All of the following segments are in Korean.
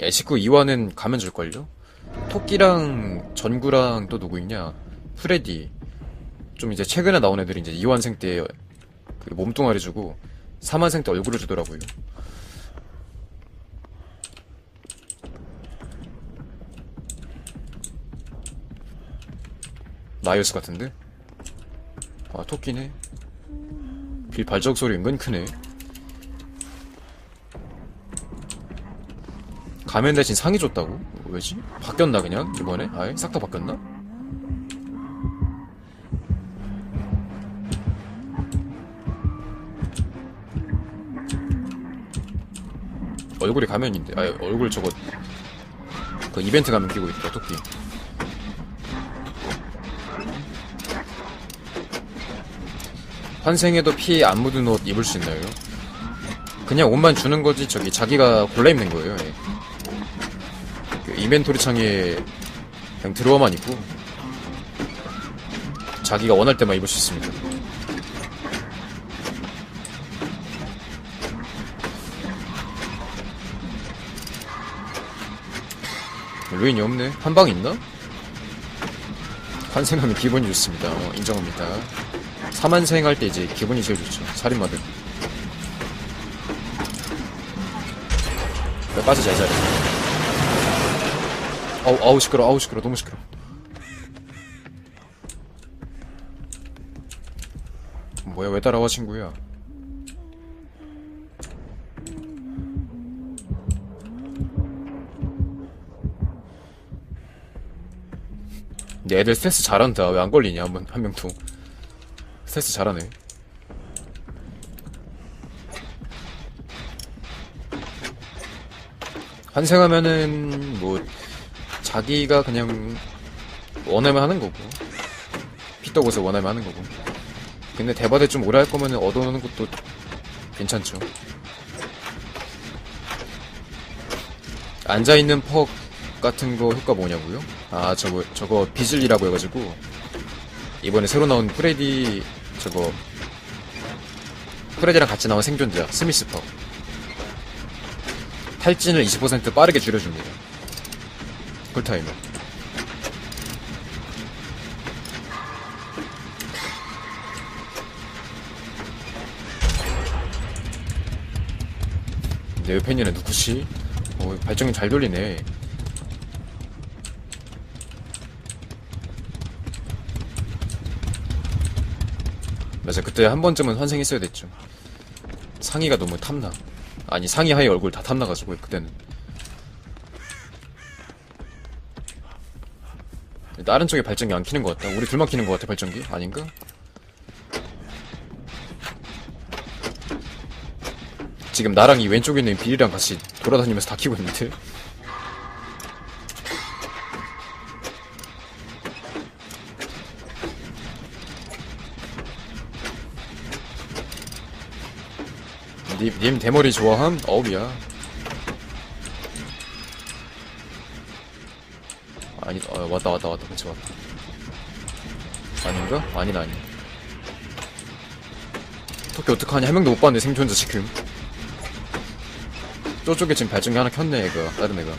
야식구 2화는 가면 줄걸요? 토끼랑 전구랑 또 누구 있냐? 프레디. 좀 이제 최근에 나온 애들이 이제 2완생 때 그 몸뚱아리 주고 3완생 때 얼굴을 주더라고요. 마이오스 같은데? 아, 토끼네. 빌 발적 소리 은근 크네. 가면 대신 상의 줬다고? 왜지? 바뀌었나 그냥? 이번에? 아예? 싹 다 바뀌었나? 얼굴이 가면인데 아 얼굴 저거 그 이벤트 가면 끼고 있다 토끼 환생에도 피 안 묻은 옷 입을 수 있나요? 그냥 옷만 주는 거지 저기 자기가 골라 입는 거예요 예. 그 인벤토리 창에 그냥 들어와만 입고 자기가 원할 때만 입을 수 있습니다. 루인이 없네. 한 방 있나? 환생하면 기분이 좋습니다. 어, 인정합니다. 3환생 할 때 이제 기분이 제일 좋죠. 살인마들. 왜 빠지자 이 자리 아우 아우 시끄러 아우 시끄러 너무 시끄러. 뭐야 왜 따라와 친구야? 근데 애들 스트레스 잘한다. 왜 안 걸리냐 한번 한 명도 스트레스 잘하네. 환생하면은 뭐 자기가 그냥 원하면 하는 거고 피떡옷을 원하면 하는 거고 근데 대바대 좀 오래 할 거면은 얻어놓는 것도 괜찮죠 앉아있는 퍽 같은 거 효과 뭐냐고요? 아 저거 저거 비즐리라고 해가지고 이번에 새로 나온 프레디 저거 프레디랑 같이 나온 생존자 스미스 퍽 탈진을 20% 빠르게 줄여줍니다. 쿨타임을. 내 옆에 있는 애 누구지? 어, 발정이 잘 돌리네. 맞아, 그때 한 번쯤은 환생했어야 됐죠. 상의가 너무 탐나. 아니 상의 하의 얼굴 다 탐나가지고 그때는 다른 쪽에 발전기 안 키는 것 같다 우리 둘만 키는 것 같아 발전기 아닌가? 지금 나랑 이 왼쪽에 있는 비리랑 같이 돌아다니면서 다 키고 있는데 님, 님 대머리 좋아함? 어우야 아니 어, 왔다 왔다 왔다. 그치 왔다 아닌가? 아니다 아니 토끼 어떡하냐? 한 명도 못 봤네 생존자 지금. 저쪽에 지금 발전기 하나 켰네 애가. 다른 애가.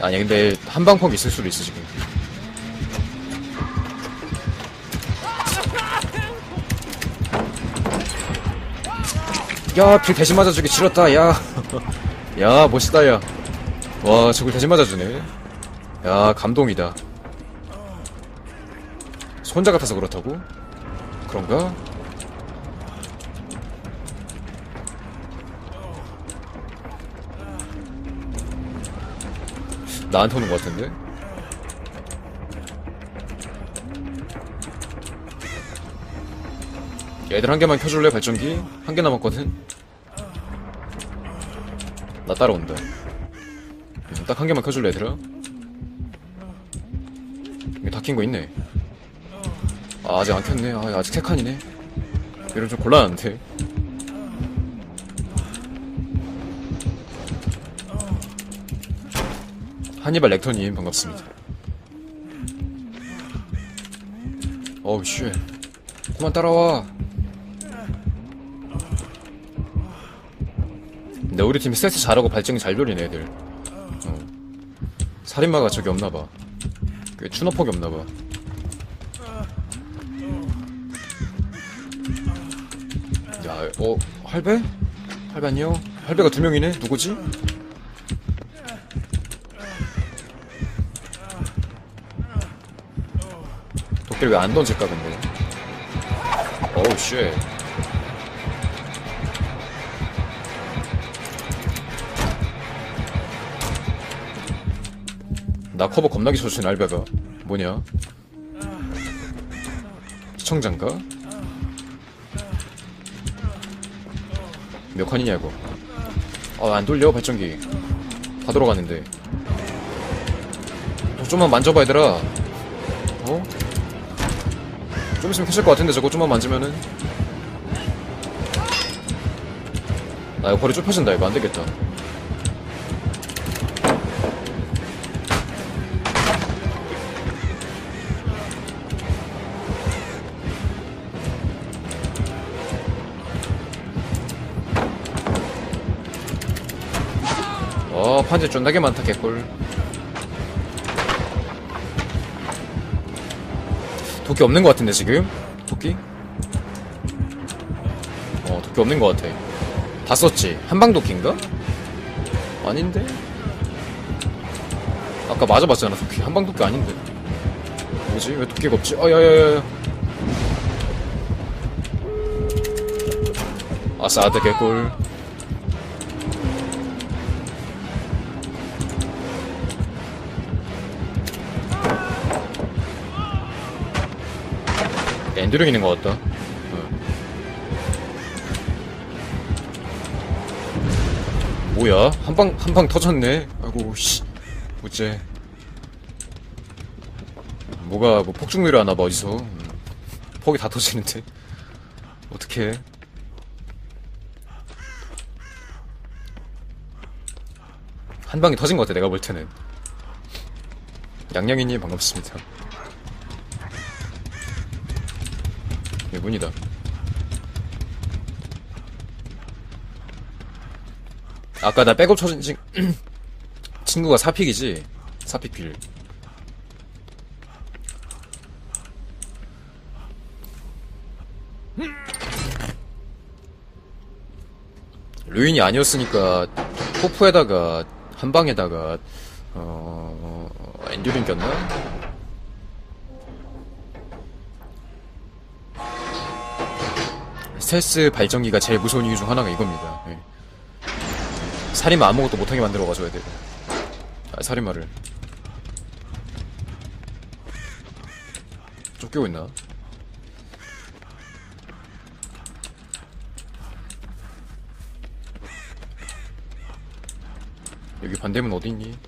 아니 근데 한방펌 있을 수도 있어 지금. 야, 빌 대신 맞아주기 지렸다, 야. 야, 멋있다, 야. 와, 저걸 대신 맞아주네. 야, 감동이다. 손자 같아서 그렇다고? 그런가? 나한테 오는 것 같은데? 얘들 한 개만 켜줄래 발전기? 한 개 남았거든? 나 따라온다 딱 한 개만 켜줄래 얘들아? 여기 다킨 거 있네. 아 아직 안 켰네. 아 아직 세 칸이네. 이런 좀 곤란한데. 한니발 렉터님 반갑습니다. 어우 쉣 그만 따라와 근데 우리 팀 스트레스 잘하고 발전이 잘 돌리네 애들 어. 살인마가 저기 없나봐 그 추노폭이 없나봐 야, 어, 할배? 할배 안녕? 할배가 두 명이네? 누구지? 도끼를 왜 안 던질까, 근데? 어우, 쉣. 나 커버 겁나게 쳐주신 알베가 뭐냐? 시청자인가? 몇 칸이냐고 아 안 돌려 발전기 다 들어갔는데 어, 좀만 만져봐 얘들아 어? 좀 있으면 켜질 것 같은데 저거 좀만 만지면은 아 이거 거리 좁혀진다 이거 안되겠다 어 판지 존나게 많다 개꿀 도끼 없는 것 같은데 지금? 도끼? 어 도끼 없는 것 같아 다 썼지 한방 도끼인가? 아닌데? 아까 맞아봤잖아 도끼 한방 도끼 아닌데 뭐지 왜 도끼가 없지? 아야야야야 아싸 아드 개꿀 엔드링 있는 것 같다. 어. 뭐야? 한 방, 한 방 터졌네? 아이고, 씨. 어째. 뭐가, 뭐, 폭죽 내려하나 봐, 어디서. 음. 폭이 다 터지는데. 어떡해. 한 방이 터진 것 같아, 내가 볼 때는. 양양이님, 반갑습니다. 네, 문이다. 아까 나 백업 쳐준 친, 친구가 사픽이지? 사픽필. 루인이 아니었으니까 포프에다가 한 방에다가 어 엔듀링 꼈나? 스텔스 발전기가 제일 무서운 이유 중 하나가 이겁니다. 예. 살인마 아무것도 못하게 만들어가줘야 돼. 아, 살인마를. 쫓기고 있나? 여기 반대문 어디 있니?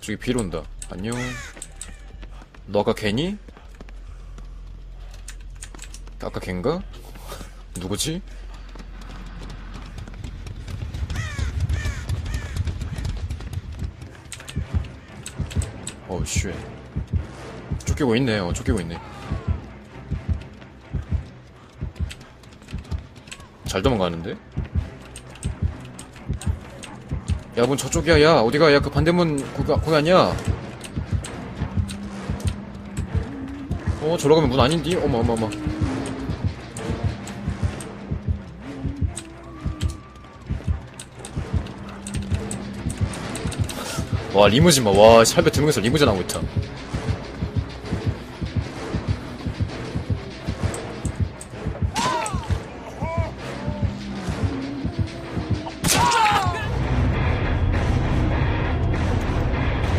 저기 비로 온다. 안녕. 너 아까 걔니? 아까 걘가? 누구지? 어우 쉣 쫓기고 있네 어 쫓기고 있네 잘 도망가는데? 야문 저쪽이야 야 어디가 야 그 반대문 거기, 거기 아니야 어, 저러 가면 문 아닌디? 어머, 어머, 어머. 와, 리무진 봐. 와, 샬베 두 명이서 리무진 하고 있다.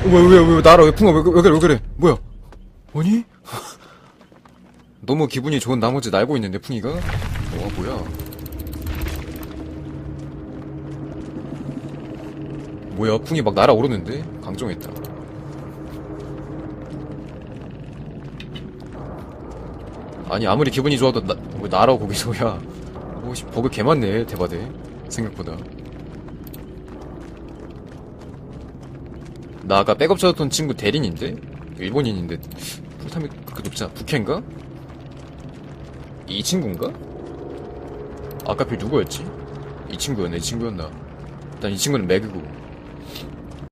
왜, 왜, 왜, 나라, 왜, 풍아, 왜, 왜 그래, 왜 그래? 뭐야? 뭐니? 너무 기분이 좋은 나머지 날고 있는데 풍이가? 와 뭐야 뭐야 풍이 막 날아오르는데? 강정했다 아니 아무리 기분이 좋아도 나, 왜 날아 거기서 야 오, 씨, 버그 개 많네 대바대 생각보다 나 아까 백업 찾았던 친구 대린인데? 일본인인데 풀타임이 그렇게 높지 않아? 북해인가? 이 친구인가? 아까 필 누구였지? 이 친구였네, 이 친구였나? 일단 이 친구는 매그고.